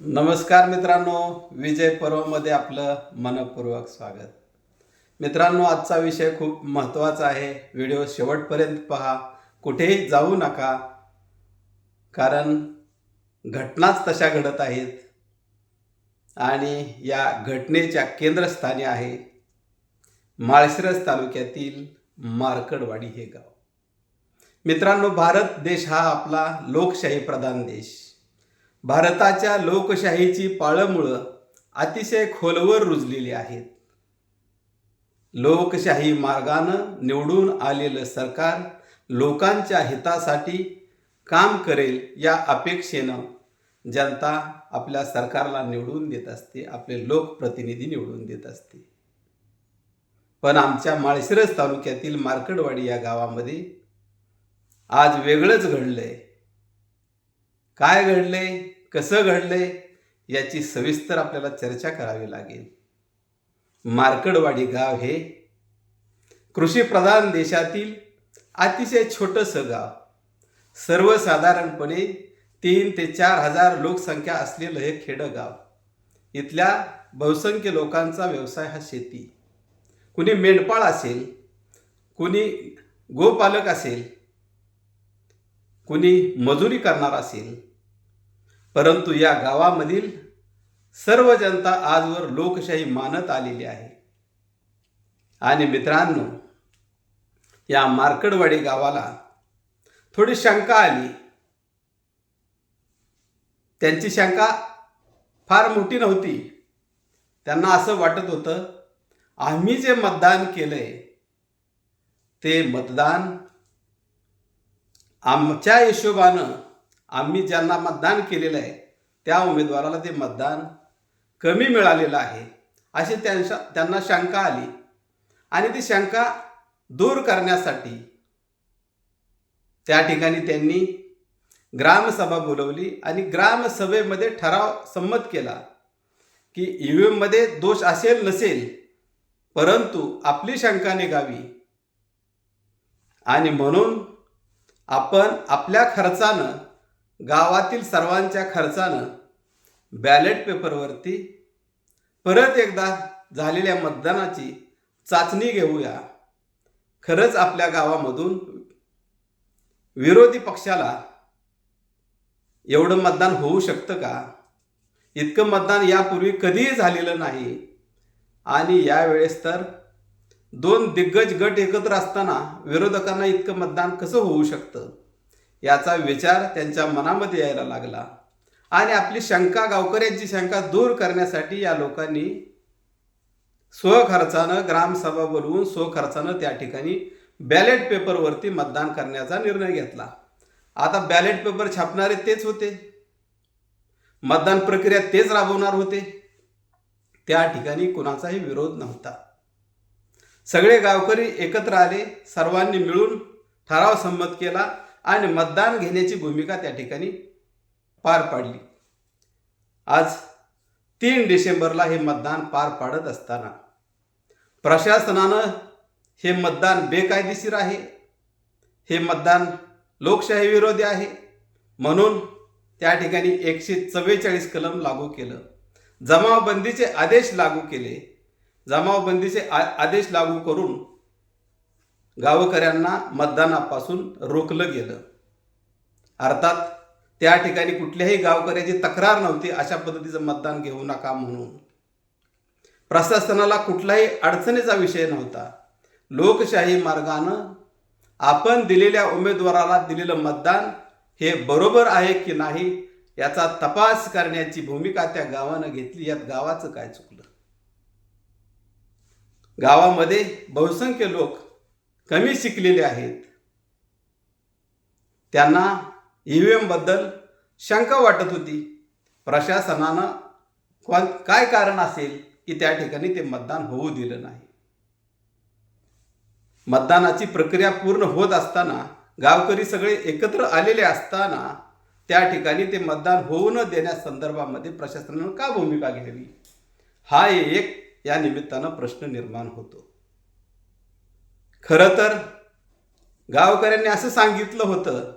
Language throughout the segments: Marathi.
नमस्कार मित्रांनो विजय पर्वमध्ये आपलं मनपूर्वक स्वागत. मित्रांनो आजचा विषय खूप महत्त्वाचा आहे. व्हिडिओ शेवटपर्यंत पहा. कुठेही जाऊ नका कारण घटनाच तशा घडत आहेत. आणि या घटनेच्या केंद्रस्थानी आहे माळशिरस तालुक्यातील मार्कडवाडी हे गाव. मित्रांनो भारत देश हा आपला लोकशाही प्रधान देश. भारताच्या लोकशाहीची पाळंमुळं अतिशय खोलवर रुजलेली आहेत. लोकशाही मार्गानं निवडून आलेलं सरकार लोकांच्या हितासाठी काम करेल या अपेक्षेनं जनता आपल्या सरकारला निवडून देत असते आपले लोकप्रतिनिधी निवडून देत असते. पण आमच्या माळशिरस तालुक्यातील मार्कडवाडी या गावामध्ये आज वेगळंच घडलंय. काय घडलंय? कसं घडलंय याची सविस्तर आपल्याला चर्चा करावी लागेल. मार्कडवाडी गाव हे कृषीप्रधान देशातील अतिशय छोटंसं गाव. सर्वसाधारणपणे तीन ते चार हजार लोकसंख्या असलेलं हे खेडं गाव. इथल्या बहुसंख्य लोकांचा व्यवसाय हा शेती. कुणी मेंढपाळ असेल कुणी गोपालक असेल कुणी मजुरी करणार असेल परंतु या गावामधील सर्व जनता आजवर लोकशाही मानत आलेली आहे. आणि मित्रांनो या मार्कडवाडी गावाला थोडी शंका आली. त्यांची शंका फार मोठी नव्हती. त्यांना असं वाटत होतं आम्ही जे मतदान केलंय ते मतदान आमच्या हिशोबानं आम्ही ज्यांना मतदान केलेलं आहे त्या उमेदवाराला ते मतदान कमी मिळालेलं आहे अशी त्यांच्या त्यांना शंका आली. आणि ती शंका दूर करण्यासाठी त्या ठिकाणी त्यांनी ग्रामसभा बोलवली आणि ग्रामसभेमध्ये ठराव संमत केला की ई व्ही एममध्ये दोष असेल नसेल परंतु आपली शंका निघावी. आणि म्हणून आपण आपल्या खर्चानं गावातील सर्वांच्या खर्चानं बॅलेट पेपरवरती परत एकदा झालेल्या मतदानाची चाचणी घेऊया. खरंच आपल्या गावामधून विरोधी पक्षाला एवढं मतदान होऊ शकतं का? इतकं मतदान यापूर्वी कधीही झालेलं नाही. आणि यावेळेस तर दोन दिग्गज गट एकत्र असताना विरोधकांना इतकं मतदान कसं होऊ शकतं? याचा विचार त्यांच्या मनामध्ये यायला लागला. आणि आपली शंका गावकऱ्यांची शंका दूर करण्यासाठी या लोकांनी स्वखर्चानं ग्रामसभा बोलवून स्वखर्चानं त्या ठिकाणी बॅलेट पेपरवरती मतदान करण्याचा निर्णय घेतला. आता बॅलेट पेपर छापणारे तेच होते. मतदान प्रक्रिया तेच राबवणार होते. त्या ठिकाणी कुणाचाही विरोध नव्हता. सगळे गावकरी एकत्र आले सर्वांनी मिळून ठराव संमत केला. आणि मतदान घेण्याची भूमिका त्या ठिकाणी पार पाडली. आज तीन डिसेंबरला हे मतदान पार पाडत असताना प्रशासनानं हे मतदान बेकायदेशीर आहे. हे मतदान लोकशाही विरोधी आहे. म्हणून त्या ठिकाणी एकशे चव्वेचाळीस कलम लागू केलं. जमावबंदीचे आदेश लागू केले. जमावबंदीचे आ आदेश लागू करून गावकऱ्यांना मतदानापासून रोखलं गेलं. अर्थात त्या ठिकाणी कुठल्याही गावकऱ्याची तक्रार नव्हती अशा पद्धतीचं मतदान घेऊ नका म्हणून. प्रशासनाला कुठलाही अडचणीचा विषय नव्हता. लोकशाही मार्गानं आपण दिलेल्या उमेदवाराला दिलेलं मतदान हे बरोबर आहे की नाही याचा तपास करण्याची भूमिका त्या गावानं घेतली यात गावाचं काय चुकलं? गावामध्ये बहुसंख्य लोक कमी शिकलेले आहेत. त्यांना ई व्ही एमबद्दल शंका वाटत होती. प्रशासनानं कोण काय कारण असेल की त्या ठिकाणी ते मतदान होऊ दिलं नाही? मतदानाची प्रक्रिया पूर्ण होत असताना गावकरी सगळे एकत्र आलेले असताना त्या ठिकाणी ते मतदान होऊ न देण्यासंदर्भामध्ये प्रशासनानं का भूमिका घ्यावी? हा एक या निमित्तानं प्रश्न निर्माण होतो. खरं तर गावकऱ्यांनी असं सांगितलं होतं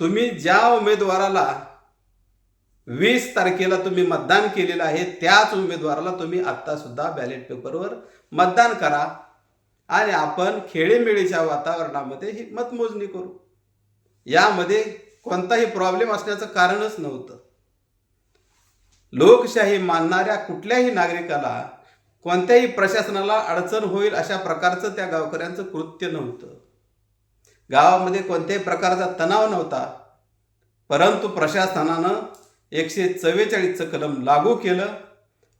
तुम्ही ज्या उमेदवाराला वीस तारखेला तुम्ही मतदान केलेलं आहे त्याच उमेदवाराला तुम्ही आत्तासुद्धा बॅलेट पेपरवर मतदान करा. आणि आपण खेळीमेळीच्या वातावरणामध्ये ही मतमोजणी करू. यामध्ये कोणताही प्रॉब्लेम असण्याचं कारणच नव्हतं. लोकशाही मानणाऱ्या कुठल्याही नागरिकाला कोणत्याही प्रशासनाला अडचण होईल अशा प्रकारचं त्या गावकऱ्यांचं कृत्य नव्हतं. गावामध्ये कोणत्याही प्रकारचा तणाव नव्हता. परंतु प्रशासनानं एकशे चव्वेचाळीसचं कलम लागू केलं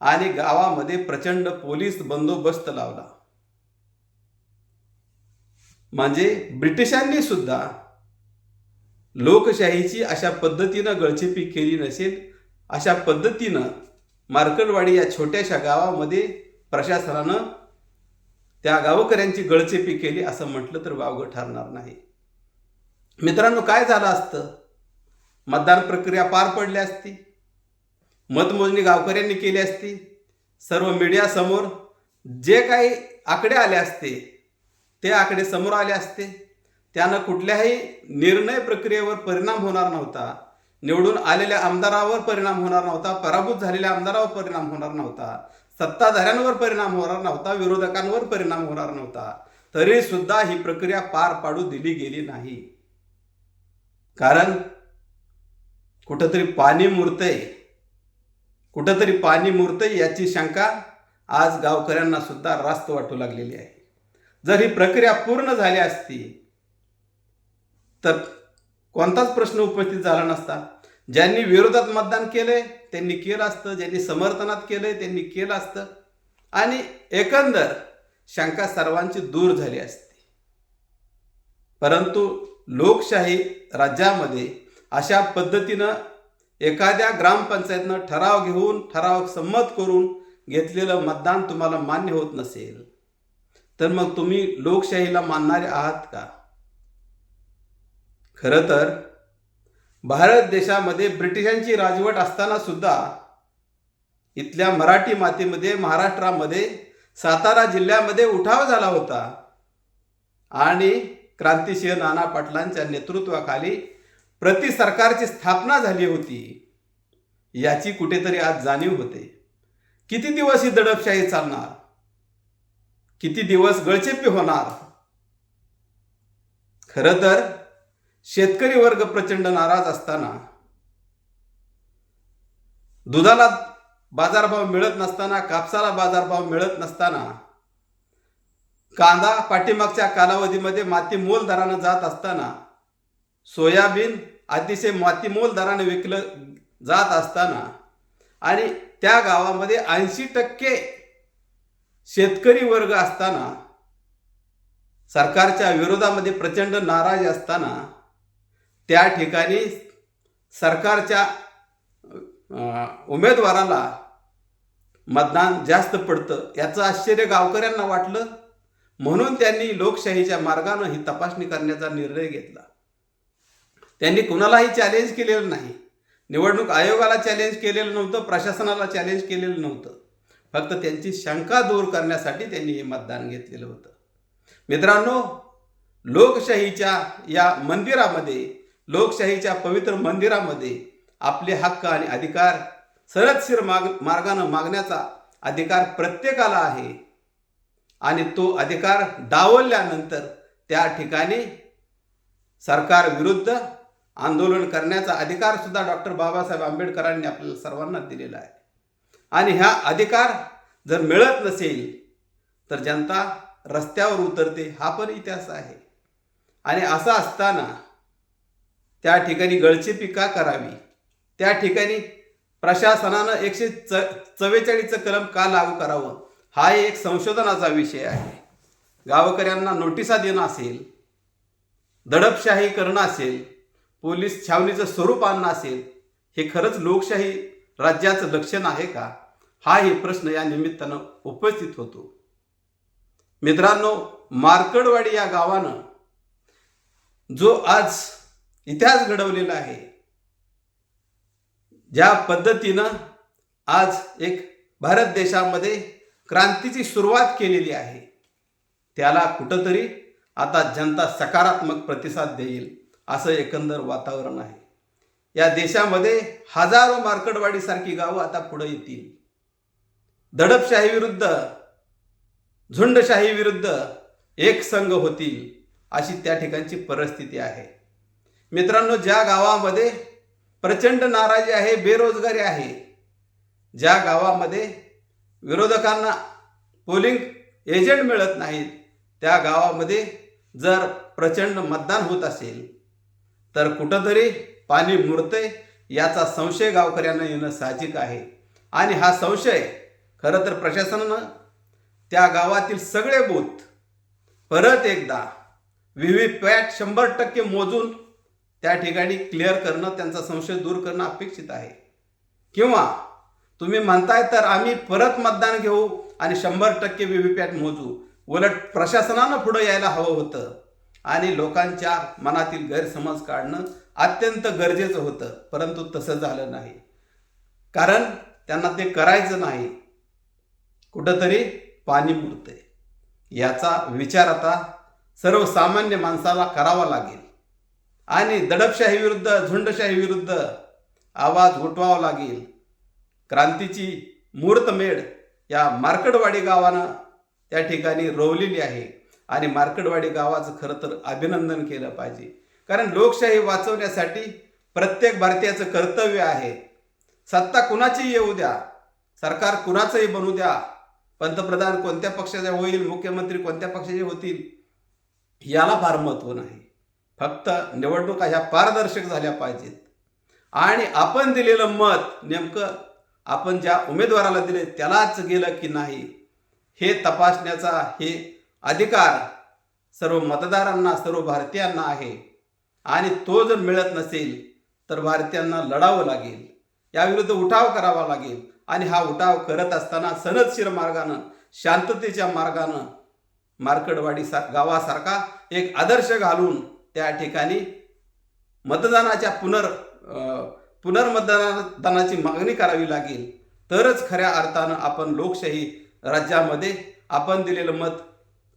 आणि गावामध्ये प्रचंड पोलीस बंदोबस्त लावला. म्हणजे ब्रिटिशांनी सुद्धा लोकशाहीची अशा पद्धतीनं गळचेपी केली नसेल अशा पद्धतीनं मार्कडवाडी या छोट्याशा गावामध्ये प्रशासनानं त्या गावकऱ्यांची गळचेपी केली असं म्हटलं तर वावगं ठरणार नाही. मित्रांनो काय झालं असतं? मतदान प्रक्रिया पार पडली असती. मतमोजणी गावकऱ्यांनी केली असती. सर्व मीडियासमोर जे काही आकडे आले असते ते आकडे समोर आले असते. त्यानं कुठल्याही निर्णय प्रक्रियेवर परिणाम होणार नव्हता. निवडून आलेल्या आमदारावर परिणाम होणार नव्हता. पराभूत झालेल्या आमदारावर परिणाम होणार नव्हता. सत्ताधाऱ्यांवर परिणाम होणार नव्हता विरोधकांवर परिणाम होणार नव्हता. तरी सुद्धा ही प्रक्रिया पार पाडू दिली गेली नाही. कारण कुठंतरी पाणी मुरतंय. कुठंतरी पाणी मुरतंय याची शंका आज गावकऱ्यांना सुद्धा रास्त वाटू लागलेली आहे. जर ही प्रक्रिया पूर्ण झाली असती तर कोणताच प्रश्न उपस्थित झाला नसता. ज्यांनी विरोधात मतदान केले त्यांनी केलं असतं ज्यांनी समर्थनात केलंय त्यांनी केलं असतं. आणि एकंदर शंका सर्वांची दूर झाली असती. परंतु लोकशाही राज्यामध्ये अशा पद्धतीनं एखाद्या ग्रामपंचायतनं ठराव घेऊन ठराव संमत करून घेतलेलं मतदान तुम्हाला मान्य होत नसेल तर मग तुम्ही लोकशाहीला मानणारे आहात का? खरं तर भारत देशामध्ये ब्रिटिशांची राजवट असताना सुद्धा इथल्या मराठी मातीमध्ये महाराष्ट्रामध्ये सातारा जिल्ह्यामध्ये उठाव झाला होता. आणि क्रांतिसिंह नाना पाटलांच्या नेतृत्वाखाली प्रति सरकारची स्थापना झाली होती याची कुठेतरी आज जाणीव होते. किती दिवस ही दडपशाही चालणार? किती दिवस गळचेपी होणार? खरं तर शेतकरी वर्ग प्रचंड नाराज असताना दुधाला बाजारभाव मिळत नसताना कापसाला बाजारभाव मिळत नसताना कांदा पाठीमागच्या कालावधीमध्ये माती मोल दरानं जात असताना सोयाबीन अतिशय मातीमोल दराने विकलं जात असताना आणि त्या गावामध्ये ऐंशी टक्के शेतकरी वर्ग असताना सरकारच्या विरोधामध्ये प्रचंड नाराज असताना त्या ठिकाणी सरकारच्या उमेदवाराला मतदान जास्त पडतं याचं आश्चर्य गावकऱ्यांना वाटलं. म्हणून त्यांनी लोकशाहीच्या मार्गानं ही तपासणी करण्याचा निर्णय घेतला. त्यांनी कुणालाही चॅलेंज केलेलं नाही. निवडणूक आयोगाला चॅलेंज केलेलं नव्हतं प्रशासनाला चॅलेंज केलेलं नव्हतं. फक्त त्यांची शंका दूर करण्यासाठी त्यांनी हे मतदान घेतलेलं होतं. मित्रांनो लोकशाहीच्या या मंदिरामध्ये लोकशाहीच्या पवित्र मंदिरामध्ये आपले हक्क आणि अधिकार सरतशीर माग मार्गानं मागण्याचा अधिकार प्रत्येकाला आहे. आणि तो अधिकार डावलल्यानंतर त्या ठिकाणी सरकार विरुद्ध आंदोलन करण्याचा अधिकार सुद्धा डॉक्टर बाबासाहेब आंबेडकरांनी आपल्याला सर्वांना दिलेला आहे. आणि हा अधिकार जर मिळत नसेल तर जनता रस्त्यावर उतरते हा पण इतिहास आहे. आणि असं असताना त्या ठिकाणी गळची का करावी. त्या ठिकाणी प्रशासनानं एकशे च चव्वेचाळीसचं कलम का लागू करावं? हा एक संशोधनाचा विषय आहे. गावकऱ्यांना नोटिसा देणं असेल दडपशाही करणं असेल पोलीस छावणीचं स्वरूप आणणं असेल हे खरंच लोकशाही राज्याचं लक्षण आहे का? हा हे प्रश्न या निमित्तानं उपस्थित होतो. मित्रांनो मार्कडवाडी या गावानं जो आज इतिहास घडवलेला आहे. ज्या पद्धतीनं आज एक भारत देशामध्ये क्रांतीची सुरुवात केलेली आहे त्याला कुठंतरी आता जनता सकारात्मक प्रतिसाद देईल असं एकंदर वातावरण आहे. या देशामध्ये हजारो मार्कडवाडीसारखी गावं आता पुढे येतील. दडपशाही विरुद्ध झुंडशाही विरुद्ध एक संघ होतील अशी त्या ठिकाणची परिस्थिती आहे. मित्रांनो ज्या गावामध्ये प्रचंड नाराजी आहे बेरोजगारी आहे ज्या गावामध्ये विरोधकांना पोलिंग एजंट मिळत नाहीत त्या गावामध्ये जर प्रचंड मतदान होत असेल तर कुठंतरी पाणी मुरतंय याचा संशय गावकऱ्यांना येणं साहजिक आहे. आणि हा संशय खरं तर प्रशासनानं त्या गावातील सगळे बूथ परत एकदा व्ही व्ही पॅट शंभर टक्के मोजून त्या ठिकाणी क्लिअर करणं त्यांचा संशय दूर करणं अपेक्षित आहे. किंवा तुम्ही म्हणताय तर आम्ही परत मतदान घेऊ आणि शंभर टक्के व्ही व्ही पॅट मोजू. उलट प्रशासनानं पुढं यायला हवं होतं आणि लोकांच्या मनातील गैरसमज काढणं अत्यंत गरजेचं होतं परंतु तसं झालं नाही. कारण त्यांना ते करायचं नाही. कुठंतरी पाणी मुरतंय याचा विचार आता सर्वसामान्य माणसाला करावा लागेल. आणि दडपशाही विरुद्ध झुंडशाही विरुद्ध आवाज उठवावा लागेल. क्रांतीची मुहूर्तमेढ या मार्कडवाडी गावानं त्या ठिकाणी रोवलेली आहे. आणि मार्कडवाडी गावाचं खरं तर अभिनंदन केलं पाहिजे. कारण लोकशाही वाचवण्यासाठी प्रत्येक भारतीयाचं कर्तव्य आहे. सत्ता कुणाचीही येऊ द्या. सरकार कुणाचंही बनू द्या. पंतप्रधान कोणत्या पक्षाचे होईल मुख्यमंत्री कोणत्या पक्षाचे होतील याला फार महत्त्व नाही. फक्त निवडणुका ह्या पारदर्शक झाल्या पाहिजेत. आणि आपण दिलेलं मत नेमकं आपण ज्या उमेदवाराला दिले त्यालाच गेलं की नाही हे तपासण्याचा हे अधिकार सर्व मतदारांना सर्व भारतीयांना आहे. आणि तो जर मिळत नसेल तर भारतीयांना लढावं लागेल. याविरुद्ध उठाव करावा लागेल. आणि हा उठाव करत असताना सनदशीर मार्गानं शांततेच्या मार्गानं मार्कडवाडी सा गावासारखा एक आदर्श घालून त्या ठिकाणी मतदानाच्या पुनर पुनर्मतदानाची मागणी करावी लागेल. तरच खऱ्या अर्थानं आपण लोकशाही राज्यामध्ये आपण दिलेलं मत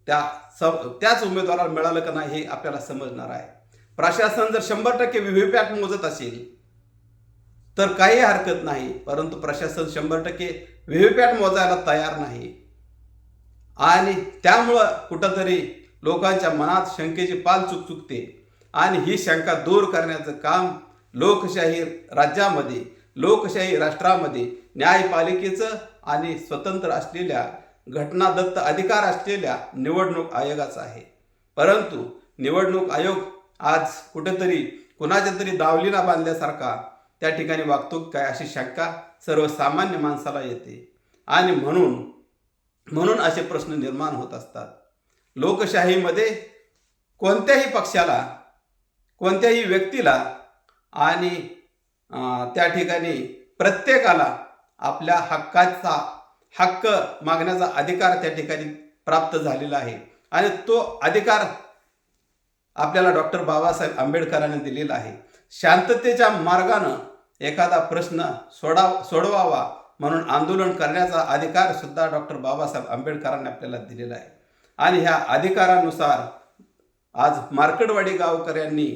त्या स त्याच उमेदवाराला मिळालं का नाही हे आपल्याला समजणार आहे. प्रशासन जर शंभर टक्के व्हीव्हीपॅट मोजत असेल तर काही हरकत नाही. परंतु प्रशासन शंभर टक्के व्हीव्हीपॅट मोजायला तयार नाही. आणि त्यामुळं कुठंतरी लोकांच्या मनात शंकेची पाल चुक चुकते. आणि ही शंका दूर करण्याचं काम लोकशाही राज्यामध्ये लोकशाही राष्ट्रामध्ये न्यायपालिकेचं आणि स्वतंत्र असलेल्या घटनादत्त अधिकार असलेल्या निवडणूक आयोगाचा आहे. परंतु निवडणूक आयोग आज कुठेतरी कुणाच्या तरी दावलीला बांधल्यासारखा त्या ठिकाणी वागतो काय अशी शंका सर्वसामान्य माणसाला येते. आणि म्हणून म्हणून असे प्रश्न निर्माण होत असतात. लोकशाहीमध्ये कोणत्याही पक्षाला कोणत्याही व्यक्तीला आणि त्या ठिकाणी प्रत्येकाला आपल्या हक्काचा हक्क मागण्याचा अधिकार त्या ठिकाणी प्राप्त झालेला आहे. आणि तो अधिकार आपल्याला डॉक्टर बाबासाहेब आंबेडकरांनी दिलेला आहे. शांततेच्या मार्गानं एखादा प्रश्न सोडाव सोडवावा म्हणून आंदोलन करण्याचा अधिकार सुद्धा डॉक्टर बाबासाहेब आंबेडकरांनी आपल्याला दिलेला आहे. आणि ह्या अधिकारानुसार आज मार्कडवाडी गावकऱ्यांनी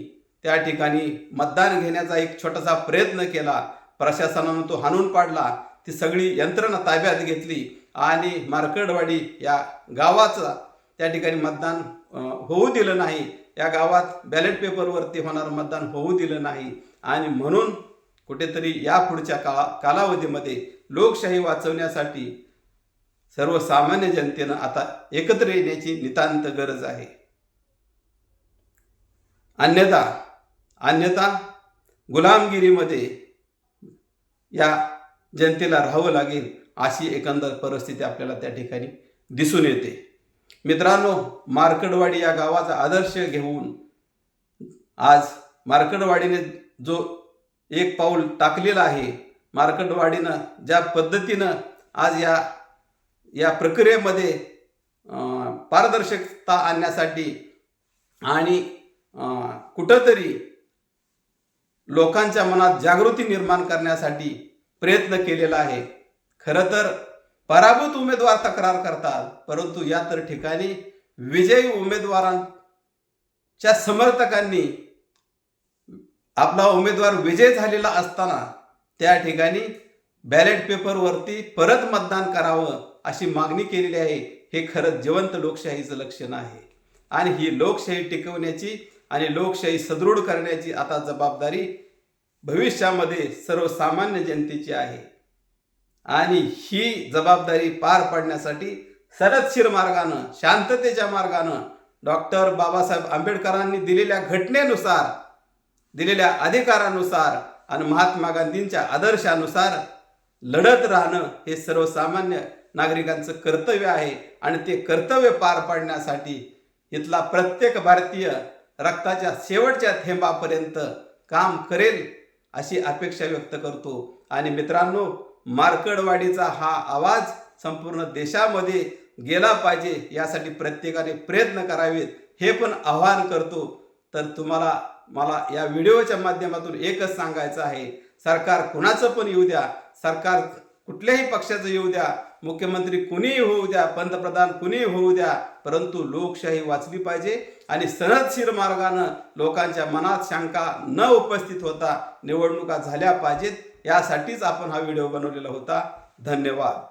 त्या ठिकाणी मतदान घेण्याचा एक छोटासा प्रयत्न केला. प्रशासनानं तो हाणून पाडला. ती सगळी यंत्रणा ताब्यात घेतली आणि मार्कडवाडी या गावाचा त्या ठिकाणी मतदान होऊ दिलं नाही. या गावात बॅलेट पेपरवरती होणारं मतदान होऊ दिलं नाही. आणि म्हणून कुठेतरी या पुढच्या काळा कालावधीमध्ये लोकशाही वाचवण्यासाठी सर्वसामान्य जनतेनं आता एकत्र येण्याची नितांत गरज आहे. अन्यथा अन्यथा गुलामगिरीमध्ये या जनतेला राहावं लागेल अशी एकंदर परिस्थिती आपल्याला त्या ठिकाणी दिसून येते. मित्रांनो मार्कडवाडी या गावाचा आदर्श घेऊन आज मार्कडवाडीने जो एक पाऊल टाकलेला आहे मार्कडवाडीनं ज्या पद्धतीनं आज या या प्रक्रियेमध्ये पारदर्शकता आणण्यासाठी आणि कुठंतरी लोकांच्या मनात जागृती निर्माण करण्यासाठी प्रयत्न केलेला आहे. खरं तर पराभूत उमेदवार तक्रार करतात परंतु या तर ठिकाणी विजयी उमेदवारांच्या समर्थकांनी आपला उमेदवार विजय झालेला असताना त्या ठिकाणी बॅलेट पेपरवरती परत मतदान करावं अशी मागणी केलेली आहे हे खरंच जिवंत लोकशाहीचं लक्षण आहे. आणि ही लोकशाही टिकवण्याची आणि लोकशाही सदृढ करण्याची आता जबाबदारी भविष्यामध्ये सर्वसामान्य जनतेची आहे. आणि ही जबाबदारी पार पाडण्यासाठी सरतशीर मार्गानं शांततेच्या मार्गानं डॉक्टर बाबासाहेब आंबेडकरांनी दिलेल्या घटनेनुसार दिलेल्या अधिकारानुसार आणि महात्मा गांधींच्या आदर्शानुसार लढत राहणं हे सर्वसामान्य नागरिकांचं कर्तव्य आहे आणि ते कर्तव्य पार पाडण्यासाठी इथला प्रत्येक भारतीय रक्ताच्या शेवटच्या थेंबापर्यंत काम करेल अशी अपेक्षा व्यक्त करतो. आणि मित्रांनो मार्कडवाडीचा हा आवाज संपूर्ण देशामध्ये गेला पाहिजे यासाठी प्रत्येकाने प्रयत्न करावेत हे पण आवाहन करतो. तर तुम्हाला मला या व्हिडिओच्या माध्यमातून एकच सांगायचं आहे सरकार कुणाचं पण येऊ द्या सरकार कुठल्याही पक्षाचं येऊ द्या मुख्यमंत्री कुणीही होऊ द्या पंतप्रधान कुणीही होऊ द्या परंतु लोकशाही वाचली पाहिजे आणि सनदशीर मार्गानं लोकांच्या मनात शंका न उपस्थित होता निवडणुका झाल्या पाहिजेत यासाठीच आपण हा व्हिडिओ बनवलेला होता. धन्यवाद.